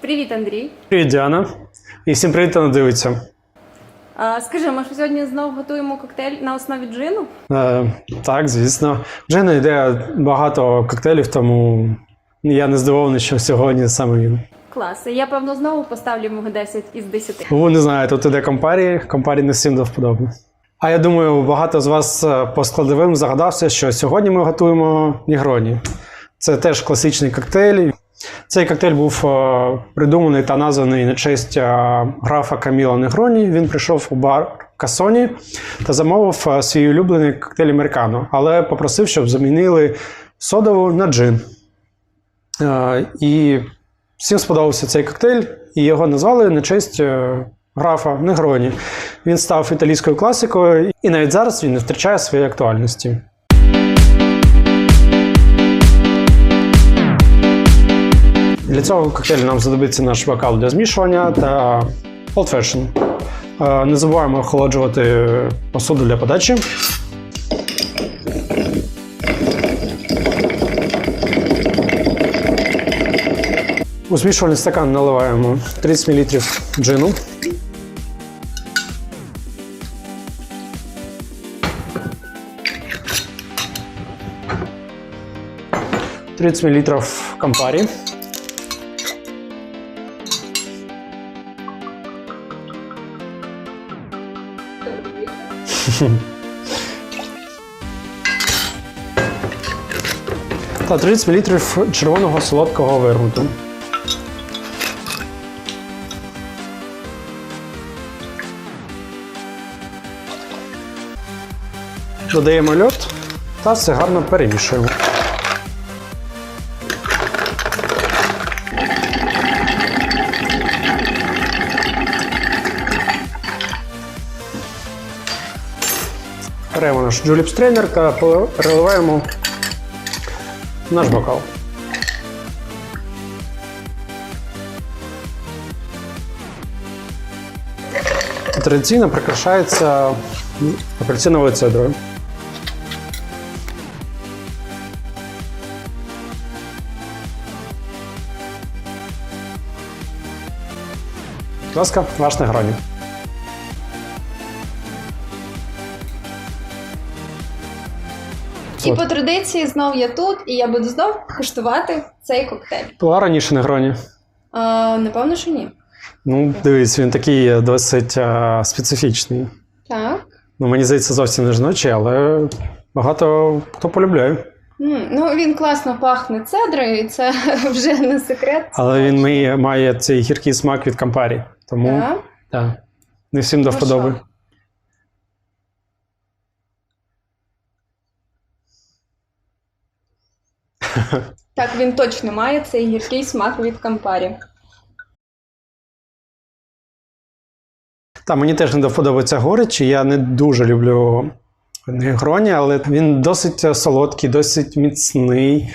Привіт, Андрій. Привіт, Діана. І всім привіт, хто дивиться. А, скажи, ми ж сьогодні знову готуємо коктейль на основі джину? Е, так, звісно. Вже не йде багато коктейлів, тому я не здивований, що сьогодні саме він. Клас. Я, певно, знову поставлю йому 10 із 10. Ви не знаю, тут іде компарі, компарі не всім до вподоби. А я думаю, багато з вас е, по складовим загадався, що сьогодні ми готуємо нігроні. Це теж класичний коктейль. Цей коктейль був е, придуманий та названий на честь е, графа Каміла Негроні. Він прийшов у бар Касоні та замовив е, свій улюблений коктейль американо, але попросив, щоб замінили содову на джин. І всім сподобався цей коктейль, і його назвали на честь графа Негроні. Він став італійською класикою, і навіть зараз він не втрачає своєї актуальності. Для цього коктейлю нам знадобиться наш бокал для змішування та Old Fashion. Не забуваємо охолоджувати посуду для подачі. У змішувальний стакан наливаємо 30 мл джину. Тридцать миллилитров кампари. Та 30 мл червоного солодкого вермуту. Додаємо льод та все гарно перемішуємо. Беремо наш джуліп стрейнер та переливаємо наш бокал. Традиційно прикрашається апельсиновою цедрою. Будь ласка, ваш негроні. І по традиції знов я тут, і я буду знов куштувати цей коктейль. Була раніше негроні. А, напевно, що ні. Ну, дивись, він такий досить а, специфічний. Так. Ну, мені здається, зовсім не жіночий, але багато хто полюбляє. М, ну, він класно пахне цедрою, і це вже не секрет. Але він має, має цей гіркий смак від кампарі. Тому Так. так, не всім до Ну, вподоби. Так, він точно має цей гіркий смак від кампарі. Та мені теж не до вподоби горечі. Я не дуже люблю негроні, але він досить солодкий, досить міцний.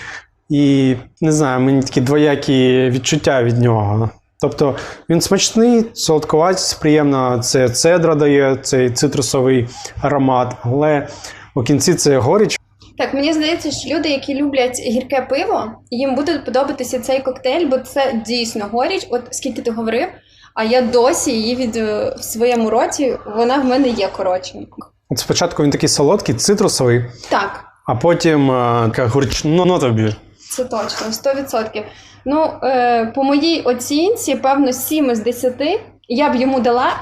І не знаю, мені такі двоякі відчуття від нього. Тобто він смачний, солодковатий, приємно це цедра дає, цей цитрусовий аромат, але у кінці це горіч. Так, мені здається, що люди, які люблять гірке пиво, їм буде подобатися цей коктейль, бо це дійсно горіч. От скільки ти говорив, а я досі її від е, в своєму роті, вона в мене є коротше. От спочатку він такий солодкий, цитрусовий, Так, а потім е, така горчна нота б'є. це точно, 100%. Ну, е, по моїй оцінці, певно, 7 із 10 я б йому дала.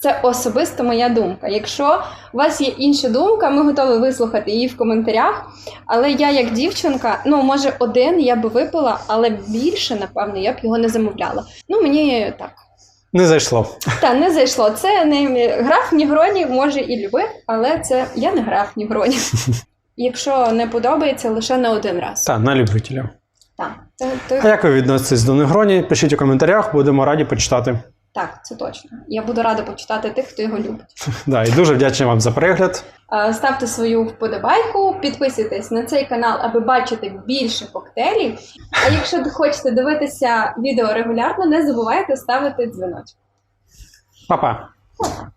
Це особисто моя думка. Якщо у вас є інша думка, ми готові вислухати її в коментарях. Але я, як дівчинка, ну може один я би випила, але більше, напевно, я б його не замовляла. Ну мені так. Не зайшло. Та не зайшло. Це не граф Нігроні може і любив, але це я не граф Нігроні. Якщо не подобається, лише на один раз. Та, на любителя. Так, А як ви відноситесь до негроні? Пишіть у коментарях, будемо раді почитати. Так, це точно. Я буду рада почитати тих, хто його любить. Да, і дуже вдячний вам за перегляд. Е, Ставте свою вподобайку, підписуйтесь на цей канал, аби бачити більше коктейлів. А якщо хочете дивитися відео регулярно, не забувайте ставити дзвіночок. Па-па! Па-па.